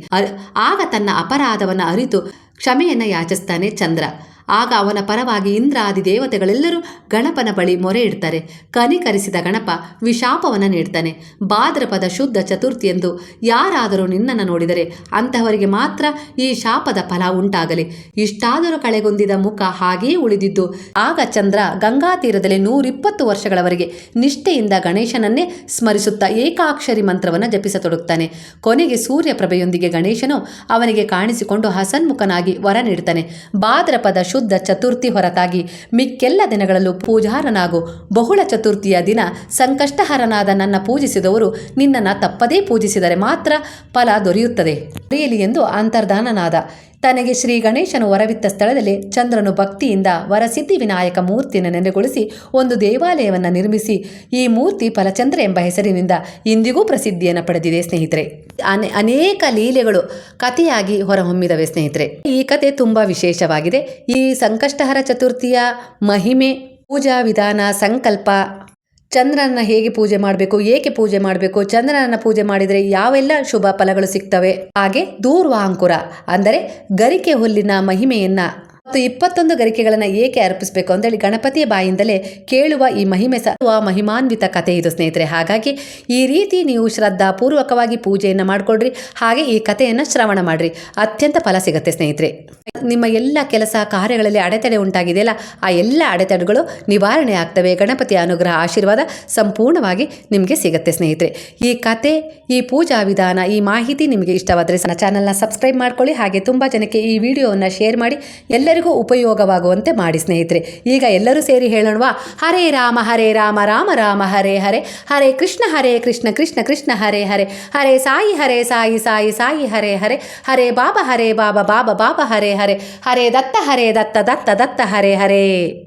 ಆಗ ತನ್ನ ಅಪರಾಧವನ್ನ ಅರಿತು ಕ್ಷಮೆಯನ್ನ ಯಾಚಿಸ್ತಾನೆ ಚಂದ್ರ. ಆಗ ಅವನ ಪರವಾಗಿ ಇಂದ್ರಾದಿ ದೇವತೆಗಳೆಲ್ಲರೂ ಗಣಪನ ಬಳಿ ಮೊರೆ ಇಡ್ತಾರೆ. ಕನಿಕರಿಸಿದ ಗಣಪ ವಿಶಾಪವನ್ನು ನೀಡ್ತಾನೆ. ಭಾದ್ರಪದ ಶುದ್ಧ ಚತುರ್ಥಿ ಎಂದು ಯಾರಾದರೂ ನಿನ್ನನ್ನು ನೋಡಿದರೆ ಅಂತಹವರಿಗೆ ಮಾತ್ರ ಈ ಶಾಪದ ಫಲ ಉಂಟಾಗಲಿ. ಇಷ್ಟಾದರೂ ಕಳೆಗೊಂದಿದ ಮುಖ ಹಾಗೆಯೇ ಉಳಿದಿದ್ದು, ಆಗ ಚಂದ್ರ ಗಂಗಾ ತೀರದಲ್ಲಿ ನೂರಿಪ್ಪತ್ತು ವರ್ಷಗಳವರೆಗೆ ನಿಷ್ಠೆಯಿಂದ ಗಣೇಶನನ್ನೇ ಸ್ಮರಿಸುತ್ತಾ ಏಕಾಕ್ಷರಿ ಮಂತ್ರವನ್ನು ಜಪಿಸತೊಡಗ್ತಾನೆ ಕೊನೆಗೆ ಸೂರ್ಯಪ್ರಭೆಯೊಂದಿಗೆ ಗಣೇಶನು ಅವನಿಗೆ ಕಾಣಿಸಿಕೊಂಡು ಹಸನ್ಮುಖನಾಗಿ ವರ ನೀಡ್ತಾನೆ. ಭಾದ್ರಪದ ಶುದ್ಧ ಚತುರ್ಥಿ ಹೊರತಾಗಿ ಮಿಕ್ಕೆಲ್ಲ ದಿನಗಳಲ್ಲೂ ಪೂಜಾರನಾಗು. ಬಹುಳ ಚತುರ್ಥಿಯ ದಿನ ಸಂಕಷ್ಟಹರನಾದ ನನ್ನ ಪೂಜಿಸಿದವರು ನಿನ್ನನ್ನು ತಪ್ಪದೇ ಪೂಜಿಸಿದರೆ ಮಾತ್ರ ಫಲ ದೊರೆಯುತ್ತದೆ. ದೊರೆಯಲಿ ಎಂದು ಅಂತರ್ಧಾನನಾದ. ತನಗೆ ಶ್ರೀ ಗಣೇಶನು ವರವಿತ್ತ ಸ್ಥಳದಲ್ಲಿ ಚಂದ್ರನು ಭಕ್ತಿಯಿಂದ ವರಸಿದ್ಧಿ ವಿನಾಯಕ ಮೂರ್ತಿಯನ್ನು ನೆನೆಗೊಳಿಸಿ ಒಂದು ದೇವಾಲಯವನ್ನು ನಿರ್ಮಿಸಿ, ಈ ಮೂರ್ತಿ ಫಲಚಂದ್ರ ಎಂಬ ಹೆಸರಿನಿಂದ ಇಂದಿಗೂ ಪ್ರಸಿದ್ಧಿಯನ್ನು ಪಡೆದಿದೆ ಸ್ನೇಹಿತರೆ. ಅನೆ, ಅನೇಕ ಲೀಲೆಗಳು ಕಥೆಯಾಗಿ ಹೊರಹೊಮ್ಮಿದವೆ ಸ್ನೇಹಿತರೆ. ಈ ಕತೆ ತುಂಬ ವಿಶೇಷವಾಗಿದೆ. ಈ ಸಂಕಷ್ಟಹರ ಚತುರ್ಥಿಯ ಮಹಿಮೆ, ಪೂಜಾ ವಿಧಾನ, ಸಂಕಲ್ಪ ಚಂದ್ರನ ಹೇಗೆ ಪೂಜೆ ಮಾಡಬೇಕು, ಏಕೆ ಪೂಜೆ ಮಾಡಬೇಕು, ಚಂದ್ರನನ್ನ ಪೂಜೆ ಮಾಡಿದರೆ ಯಾವೆಲ್ಲ ಶುಭ ಫಲಗಳು ಸಿಗ್ತವೆ? ಹಾಗೆ ದೂರ್ವಾಂಕುರ, ಅಂದರೆ ಗರಿಕೆ ಹುಲ್ಲಿನ ಮಹಿಮೆಯನ್ನ ಮತ್ತು ಇಪ್ಪತ್ತೊಂದು ಗರಿಕೆಗಳನ್ನು ಏಕೆ ಅರ್ಪಿಸಬೇಕು ಅಂತೇಳಿ ಗಣಪತಿಯ ಬಾಯಿಂದಲೇ ಕೇಳುವ ಈ ಮಹಿಮೆ ಸಹ ಮಹಿಮಾನ್ವಿತ ಕಥೆ ಇದು, ಸ್ನೇಹಿತರೆ. ಹಾಗಾಗಿ ಈ ರೀತಿ ನೀವು ಶ್ರದ್ಧಾಪೂರ್ವಕವಾಗಿ ಪೂಜೆಯನ್ನು ಮಾಡಿಕೊಡ್ರಿ, ಹಾಗೆ ಈ ಕಥೆಯನ್ನು ಶ್ರವಣ ಮಾಡ್ರಿ. ಅತ್ಯಂತ ಫಲ ಸಿಗುತ್ತೆ, ಸ್ನೇಹಿತರೆ. ನಿಮ್ಮ ಎಲ್ಲ ಕೆಲಸ ಕಾರ್ಯಗಳಲ್ಲಿ ಅಡೆತಡೆ ಉಂಟಾಗಿದೆಯಲ್ಲ, ಆ ಎಲ್ಲ ಅಡೆತಡೆಗಳು ನಿವಾರಣೆ ಆಗ್ತವೆ. ಗಣಪತಿಯ ಅನುಗ್ರಹ, ಆಶೀರ್ವಾದ ಸಂಪೂರ್ಣವಾಗಿ ನಿಮಗೆ ಸಿಗುತ್ತೆ, ಸ್ನೇಹಿತರೆ. ಈ ಕತೆ ಈ ಪೂಜಾ ವಿಧಾನ, ಈ ಮಾಹಿತಿ ನಿಮಗೆ ಇಷ್ಟವಾದರೆ ಚಾನಲ್ನ ಸಬ್ಸ್ಕ್ರೈಬ್ ಮಾಡ್ಕೊಳ್ಳಿ. ಹಾಗೆ ತುಂಬ ಜನಕ್ಕೆ ಈ ವಿಡಿಯೋವನ್ನು ಶೇರ್ ಮಾಡಿ. ಎಲ್ಲರಿಗೂ ಉಪಯೋಗವಾಗುವಂತೆ ಮಾಡಿ ಸ್ನೇಹಿತರೆ. ಈಗ ಎಲ್ಲರೂ ಸೇರಿ ಹೇಳೋಣವಾ? ಹರೇ ರಾಮ ಹರೇ ರಾಮ ರಾಮ ರಾಮ, ಹರೇ ಹರೇ. ಹರೇ ಕೃಷ್ಣ ಹರೇ ಕೃಷ್ಣ ಕೃಷ್ಣ ಕೃಷ್ಣ, ಹರೇ ಹರೇ. ಹರೇ ಸಾಯಿ ಹರೇ ಸಾಯಿ ಸಾಯಿ ಸಾಯಿ, ಹರೇ ಹರೇ. ಹರೇ ಬಾಬಾ ಹರೇ ಬಾಬಾ ಬಾಬಾ ಬಾಬಾ, ಹರೇ ಹರೇ. ಹರೇ ದತ್ತ ಹರೇ ದತ್ತ ದತ್ತ ದತ್ತ, ಹರೇ ಹರೇ.